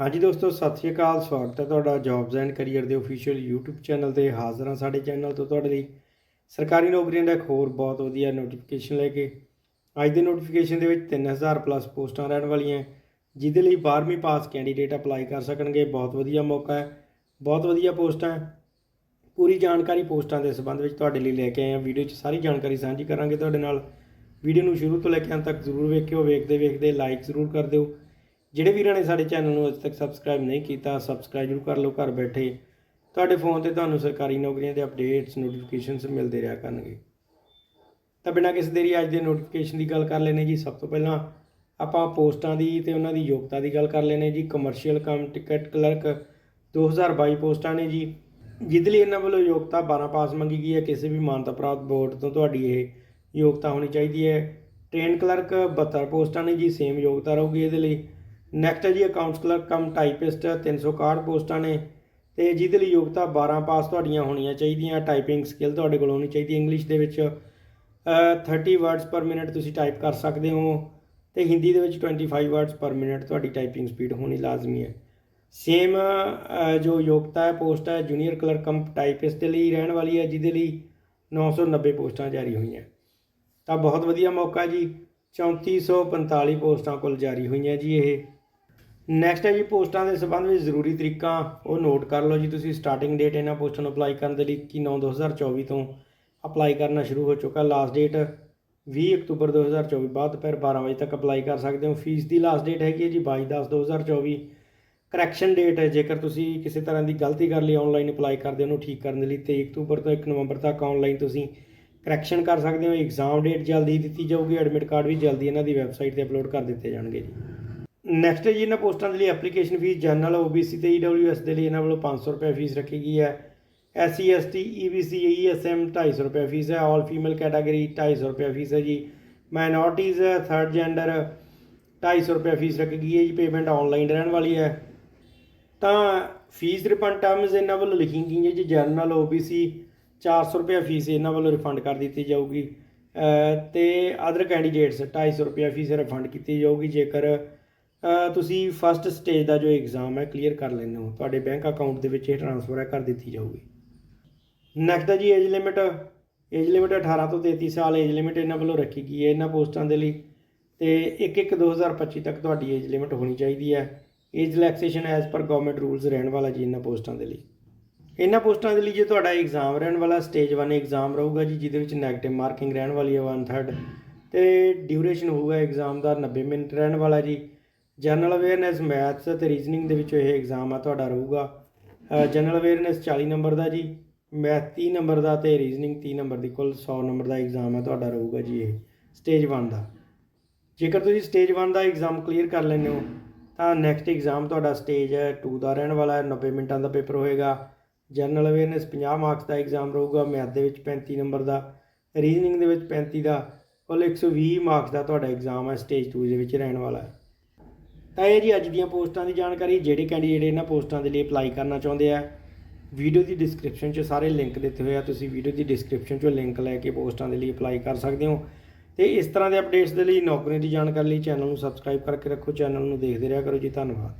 ਹਾਂਜੀ ਦੋਸਤੋ, ਸਤਿ ਸ਼੍ਰੀ ਅਕਾਲ, ਸਵਾਗਤ ਹੈ ਤੁਹਾਡਾ ਜੌਬਸ ਐਂਡ ਕੈਰੀਅਰ ਦੇ ਅਫੀਸ਼ੀਅਲ YouTube ਚੈਨਲ ਤੇ। ਹਾਜ਼ਰ ਹਾਂ ਸਾਡੇ ਚੈਨਲ ਤੋਂ ਤੁਹਾਡੇ ਲਈ। ਸਰਕਾਰੀ ਨੌਕਰੀਆਂ ਦਾ ਇੱਕ ਹੋਰ ਬਹੁਤ ਵਧੀਆ ਨੋਟੀਫਿਕੇਸ਼ਨ ਲੈ ਕੇ। ਅੱਜ ਦੇ ਨੋਟੀਫਿਕੇਸ਼ਨ ਦੇ ਵਿੱਚ 3000 ਪਲੱਸ ਪੋਸਟਾਂ ਰਹਿਣ ਵਾਲੀਆਂ ਜਿਹਦੇ ਲਈ 12ਵੀਂ ਪਾਸ ਕੈਂਡੀਡੇਟ ਅਪਲਾਈ ਕਰ ਸਕਣਗੇ। ਬਹੁਤ ਵਧੀਆ ਮੌਕਾ ਹੈ, ਬਹੁਤ ਵਧੀਆ ਪੋਸਟਾਂ ਹੈ। ਪੂਰੀ ਜਾਣਕਾਰੀ ਪੋਸਟਾਂ ਦੇ ਸੰਬੰਧ ਵਿੱਚ ਤੁਹਾਡੇ ਲਈ ਲੈ ਕੇ ਆਏ ਹਾਂ। ਵੀਡੀਓ 'ਚ ਸਾਰੀ ਜਾਣਕਾਰੀ ਸਾਂਝੀ ਕਰਾਂਗੇ ਤੁਹਾਡੇ ਨਾਲ। ਵੀਡੀਓ ਨੂੰ ਸ਼ੁਰੂ ਤੋਂ ਲੈ ਕੇ ਅੰਤ ਤੱਕ ਜ਼ਰੂਰ ਵੇਖਿਓ। ਵੇਖਦੇ ਵੇਖਦੇ ਲਾਈਕ ਜ਼ਰੂਰ ਕਰ ਦਿਓ। ਜਿਹੜੇ ਵੀਰਾਂ ਨੇ ਸਾਡੇ ਚੈਨਲ ਨੂੰ ਅਜੇ ਤੱਕ ਸਬਸਕ੍ਰਾਈਬ ਨਹੀਂ ਕੀਤਾ ਸਬਸਕ੍ਰਾਈਬ ਜ਼ਰੂਰ ਕਰ ਲਓ ਘਰ ਬੈਠੇ। ਤੁਹਾਡੇ ਫੋਨ ਤੇ ਤੁਹਾਨੂੰ ਸਰਕਾਰੀ ਨੌਕਰੀਆਂ ਦੇ ਅਪਡੇਟਸ ਨੋਟੀਫਿਕੇਸ਼ਨਸ ਮਿਲਦੇ ਰਿਹਾ ਕਰਨਗੇ। ਤਾਂ ਬਿਨਾਂ ਕਿਸੇ ਦੇਰੀ ਅੱਜ ਦੇ ਨੋਟੀਫਿਕੇਸ਼ਨ ਦੀ ਗੱਲ ਕਰ ਲੈਨੇ ਜੀ। ਸਭ ਤੋਂ ਪਹਿਲਾਂ ਆਪਾਂ ਪੋਸਟਾਂ ਦੀ ਤੇ ਉਹਨਾਂ ਦੀ ਯੋਗਤਾ ਦੀ ਗੱਲ ਕਰ ਲੈਨੇ ਜੀ। ਕਮਰਸ਼ੀਅਲ ਕਮ ਟਿਕਟ ਕਲਰਕ 2022 ਪੋਸਟਾਂ ਨੇ ਜੀ। ਜਿਹਦੇ ਲਈ ਇਹਨਾਂ ਵੱਲੋਂ ਯੋਗਤਾ 12 ਪਾਸ ਮੰਗੀ ਗਈ ਹੈ। ਕਿਸੇ ਵੀ ਮਾਨਤਾ ਪ੍ਰਾਪਤ ਬੋਰਡ ਤੋਂ ਤੁਹਾਡੀ ਇਹ ਯੋਗਤਾ ਹੋਣੀ ਚਾਹੀਦੀ ਹੈ। ਟ੍ਰੇਨ ਕਲਰਕ 72 ਪੋਸਟਾਂ ਨੇ ਜੀ। ਸੇਮ ਯੋਗਤਾ ਰਹੂਗੀ ਇਹਦੇ ਲਈ। ਨੈਕਸਟ ਹੈ ਜੀ ਅਕਾਊਂਟਸ ਕਲਰਕ ਕਮ ਟਾਈਪਿਸਟ 361 ਪੋਸਟਾਂ ਨੇ। ਤੇ ਜਿਹਦੇ ਲਈ ਯੋਗਤਾ 12 ਪਾਸ ਤੁਹਾਡੀਆਂ ਹੋਣੀਆਂ ਚਾਹੀਦੀਆਂ ਟਾਈਪਿੰਗ ਸਕਿੱਲ ਤੁਹਾਡੇ ਕੋਲ ਹੋਣੀ ਚਾਹੀਦੀ ਇੰਗਲਿਸ਼ ਦੇ ਵਿੱਚ। ਅ, 30 ਵਰਡਸ ਪਰ ਮਿੰਟ ਤੁਸੀਂ ਟਾਈਪ ਕਰ ਸਕਦੇ ਹੋ। ਤੇ ਹਿੰਦੀ ਦੇ ਵਿੱਚ 25 ਵਰਡਸ ਪਰ ਮਿੰਟ ਤੁਹਾਡੀ ਟਾਈਪਿੰਗ ਸਪੀਡ ਹੋਣੀ ਲਾਜ਼ਮੀ ਹੈ। ਸੇਮ ਜੋ ਯੋਗਤਾ ਹੈ ਪੋਸਟ ਹੈ ਜੂਨੀਅਰ ਕਲਰਕ ਕਮ ਟਾਈਪਿਸਟ ਦੇ ਲਈ ਰਹਿਣ ਵਾਲੀ ਹੈ ਜਿਹਦੇ ਲਈ 990 ਪੋਸਟਾਂ ਜਾਰੀ ਹੋਈਆਂ। ਤਾਂ ਬਹੁਤ ਵਧੀਆ ਮੌਕਾ ਜੀ 3445 ਪੋਸਟਾਂ ਕੁੱਲ ਜਾਰੀ ਹੋਈਆਂ ਜੀ ਇਹ। ਨੈਕਸਟ ਹੈ ਜੀ, ਪੋਸਟਾਂ ਦੇ ਸੰਬੰਧ ਵਿੱਚ ਜ਼ਰੂਰੀ ਤਰੀਕਾ, ਉਹ ਨੋਟ ਕਰ ਲਓ ਜੀ ਤੁਸੀਂ ਸਟਾਰਟਿੰਗ ਡੇਟ ਇਹਨਾਂ ਪੋਸਟਾਂ ਨੂੰ ਅਪਲਾਈ ਕਰਨ ਦੇ ਲਈ 21 9 2024 ਤੋਂ ਅਪਲਾਈ ਕਰਨਾ ਸ਼ੁਰੂ ਹੋ ਚੁੱਕਾ ਲਾਸਟ ਡੇਟ 20 ਅਕਤੂਬਰ 2024 ਬਾਅਦ ਦੁਪਹਿਰ 12 ਵਜੇ ਤੱਕ ਅਪਲਾਈ ਕਰ ਸਕਦੇ ਹੋ। ਫੀਸ ਦੀ ਲਾਸਟ ਡੇਟ ਹੈਗੀ ਹੈ ਜੀ 22 10 2024 ਕਰੈਕਸ਼ਨ ਡੇਟ ਹੈ, ਜੇਕਰ ਤੁਸੀਂ ਕਿਸੇ ਤਰ੍ਹਾਂ ਦੀ ਗਲਤੀ ਕਰ ਲਈ ਆਨਲਾਈਨ ਅਪਲਾਈ ਕਰਦੇ ਹੋ, ਉਹਨੂੰ ਠੀਕ ਕਰਨ ਦੇ ਲਈ 23 ਅਕਤੂਬਰ ਤੋਂ 1 ਨਵੰਬਰ ਤੱਕ ਆਨਲਾਈਨ ਤੁਸੀਂ ਕਰੈਕਸ਼ਨ ਕਰ ਸਕਦੇ ਹੋ। ਐਗਜ਼ਾਮ ਡੇਟ ਜਲਦੀ ਦਿੱਤੀ ਜਾਊਗੀ ਐਡਮਿਟ ਕਾਰਡ ਵੀ ਜਲਦੀ ਇਹਨਾਂ ਦੀ ਵੈਬਸਾਈਟ ਤੇ ਅਪਲੋਡ ਕਰ ਦਿੱਤੇ ਜਾਣਗੇ ਜੀ। ਨੈਕਸਟ ਜੀ ਇਹਨਾਂ ਪੋਸਟਾਂ ਦੇ ਲਈ ਐਪਲੀਕੇਸ਼ਨ ਫੀਸ ਜਨਰਲ OBC ਤੇ EWS ਦੇ ਲਈ ਇਹਨਾਂ ਵੱਲੋਂ 500 ਰੁਪਏ ਫੀਸ ਰੱਖੀ ਗਈ ਹੈ। E SC ST EBC ESM 250 ਰੁਪਏ ਫੀਸ ਹੈ। ਆਲ ਫੀਮੇਲ ਕੈਟਾਗਰੀ 250 ਰੁਪਏ ਫੀਸ ਹੈ ਜੀ। ਮਾਈਨੋਰਟੀਜ਼ ਹੈ ਥਰਡ ਜੈਂਡਰ 250 ਰੁਪਏ ਫੀਸ ਰੱਖੀ ਗਈ ਹੈ ਜੀ। ਪੇਮੈਂਟ ਆਨਲਾਈਨ ਰਹਿਣ ਵਾਲੀ ਹੈ। ਤਾਂ ਫੀਸ ਰਿਫੰਡ ਟਰਮਸ ਇਹਨਾਂ ਵੱਲੋਂ ਲਿਖੀ ਗਈਆਂ ਜੀ। ਜਨਰਲ OBC 400 ਰੁਪਏ ਫੀਸ ਇਹਨਾਂ ਵੱਲੋਂ ਰਿਫੰਡ ਕਰ ਦਿੱਤੀ ਜਾਊਗੀ। ਅਹ ਤੇ ਅਦਰ ਕੈਂਡੀਡੇਟਸ 250 ਰੁਪਏ ਫੀਸ ਰਿਫੰਡ ਕੀਤੀ ਜਾਊਗੀ। ਜੇਕਰ ਤੁਸੀਂ ਫਸਟ ਸਟੇਜ ਦਾ ਜੋ ਐਗਜ਼ਾਮ ਹੈ ਕਲੀਅਰ ਕਰ ਲੈਂਦੇ ਹੋ। ਤੁਹਾਡੇ ਬੈਂਕ ਅਕਾਊਂਟ ਦੇ ਵਿੱਚ ਇਹ ਟ੍ਰਾਂਸਫਰ ਹੈ, ਕਰ ਦਿੱਤੀ ਜਾਊਗੀ। ਨੈਕਸਟ ਹੈ ਜੀ ਏਜ ਲਿਮਿਟ ਏਜ ਲਿਮਿਟ 18 ਤੋਂ 33 ਸਾਲ ਏਜ ਲਿਮਿਟ ਇਹਨਾਂ ਵੱਲੋਂ ਰੱਖੀ ਗਈ ਹੈ ਇਹਨਾਂ ਪੋਸਟਾਂ ਦੇ ਲਈ। ਤੇ 1-1 2025 ਤੱਕ ਤੁਹਾਡੀ ਏਜ ਲਿਮਿਟ ਹੋਣੀ ਚਾਹੀਦੀ ਹੈ। Age relaxation as per government rules ਰਹਿਣ ਵਾਲਾ ਜੀ ਇਹਨਾਂ ਪੋਸਟਾਂ ਦੇ ਲਈ। ਇਹਨਾਂ ਪੋਸਟਾਂ ਦੇ ਲਈ ਜੇ ਤੁਹਾਡਾ ਐਗਜ਼ਾਮ ਰਹਿਣ ਵਾਲਾ ਸਟੇਜ 1 ਐਗਜ਼ਾਮ ਰਹੂਗਾ ਜੀ, ਜਿਹਦੇ ਵਿੱਚ ਨੈਗੇਟਿਵ ਮਾਰਕਿੰਗ ਰਹਿਣ ਵਾਲੀ ਹੈ 1/3 ਤੇ ਡਿਊਰੇਸ਼ਨ ਹੋਊਗਾ ਐਗਜ਼ਾਮ ਦਾ 90 ਮਿੰਟ ਰਹਿਣ ਵਾਲਾ ਜੀ। ਜਨਰਲ ਅਵੇਅਰਨੈਸ ਮੈਥਸ ਤੇ ਰੀਜ਼ਨਿੰਗ ਦੇ ਵਿੱਚੋਂ ਇਹ ਐਗਜ਼ਾਮ ਆ, ਤੁਹਾਡਾ ਰਹੂਗਾ। ਜਨਰਲ ਅਵੇਅਰਨੈਸ 40 ਨੰਬਰ ਦਾ ਜੀ ਮੈਥ 30 ਨੰਬਰ ਦਾ ਤੇ ਰੀਜ਼ਨਿੰਗ 30 ਨੰਬਰ ਦੀ, ਕੁੱਲ 100 ਨੰਬਰ ਦਾ ਐਗਜ਼ਾਮ ਆ, ਤੁਹਾਡਾ ਰਹੂਗਾ ਜੀ ਇਹ ਸਟੇਜ 1 ਦਾ। ਜੇਕਰ ਤੁਸੀਂ ਸਟੇਜ 1 ਦਾ ਐਗਜ਼ਾਮ ਕਲੀਅਰ ਕਰ ਲੈਂਦੇ ਹੋ, ਤਾਂ ਨੈਕਸਟ ਐਗਜ਼ਾਮ ਤੁਹਾਡਾ ਸਟੇਜ 2 ਦਾ ਰਹਿਣ ਵਾਲਾ ਹੈ 90 ਮਿੰਟਾਂ ਦਾ ਪੇਪਰ ਹੋਏਗਾ। ਜਨਰਲ ਅਵੇਅਰਨੈਸ 50 ਮਾਰਕਸ ਦਾ ਐਗਜ਼ਾਮ ਰਹੂਗਾ ਮੈਥ ਦੇ ਵਿੱਚ 35 ਨੰਬਰ ਦਾ ਰੀਜ਼ਨਿੰਗ ਦੇ ਵਿੱਚ 35 ਦਾ, ਕੁੱਲ 120 ਮਾਰਕਸ ਦਾ ਤੁਹਾਡਾ ਐਗਜ਼ਾਮ ਹੈ ਸਟੇਜ 2 ਦੇ ਵਿੱਚ ਰਹਿਣ ਵਾਲਾ ਹੈ। ਤਾਂ ਇਹ ਜੀ ਅੱਜ ਦੀਆਂ ਪੋਸਟਾਂ ਦੀ ਜਾਣਕਾਰੀ, ਜਿਹੜੇ ਕੈਂਡੀਡੇਟ ਇਹਨਾਂ ਪੋਸਟਾਂ ਦੇ ਲਈ ਅਪਲਾਈ ਕਰਨਾ ਚਾਹੁੰਦੇ ਆ ਵੀਡੀਓ ਦੀ ਡਿਸਕ੍ਰਿਪਸ਼ਨ 'ਚ ਸਾਰੇ ਲਿੰਕ ਦਿੱਤੇ ਹੋਏ ਆ, ਤੁਸੀਂ ਵੀਡੀਓ ਦੀ ਡਿਸਕ੍ਰਿਪਸ਼ਨ 'ਚੋਂ ਲਿੰਕ ਲੈ ਕੇ ਪੋਸਟਾਂ ਦੇ ਲਈ ਅਪਲਾਈ ਕਰ ਸਕਦੇ ਹੋ। ਤੇ ਇਸ ਤਰ੍ਹਾਂ ਦੇ ਅਪਡੇਟਸ ਦੇ ਲਈ ਨੌਕਰੀ ਦੀ ਜਾਣਕਾਰੀ ਲਈ ਚੈਨਲ ਨੂੰ ਸਬਸਕ੍ਰਾਈਬ ਕਰਕੇ ਰੱਖੋ ਚੈਨਲ ਨੂੰ ਦੇਖਦੇ ਰਿਹਾ ਕਰੋ ਜੀ, ਧੰਨਵਾਦ।